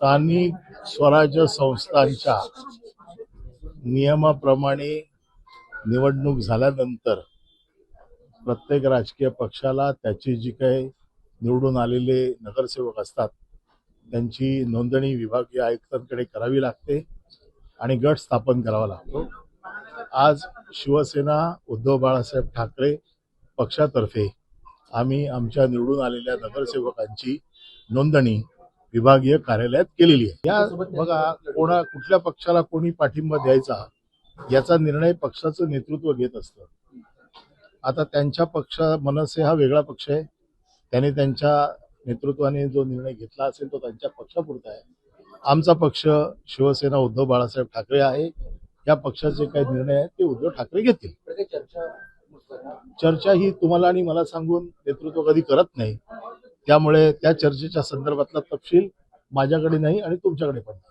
स्थानिक स्वराज्य संस्थांच्या नियमाप्रमाणे निवडणूक झाल्यानंतर प्रत्येक राजकीय पक्षाला त्याची जी काही निवडून आलेले नगरसेवक असतात त्यांची नोंदणी विभागीय आयुक्तांकडे करावी लागते आणि गट स्थापन करावा लागतो. आज शिवसेना उद्धव बाळासाहेब ठाकरे पक्षातर्फे आम्ही आमच्या निवडून आलेल्या नगरसेवकांची नोंदणी विभागीय कार्यालयात केलेली आहे. या बघा कोणा कुठल्या पक्षाला कोणी पाठिंबा द्यायचा याचा निर्णय पक्षाचं नेतृत्व घेत असतं. आता त्यांच्या पक्षा मनसे हा वेगळा पक्ष आहे. त्यांनी त्यांच्या नेतृत्वाने जो निर्णय घेतला असेल तो त्यांच्या पक्षापुरता आहे. आमचा पक्ष शिवसेना उद्धव बाळासाहेब ठाकरे आहे. या पक्षाचे काही निर्णय आहेत ते उद्धव ठाकरे घेतील. चर्चा ही तुम्हाला आणि मला सांगून नेतृत्व कधी करत नाही. त्यामुळे त्या चर्चेच्या संदर्भातला तपशील माझ्याकडे नाही आणि तुमच्याकडे पण नाही.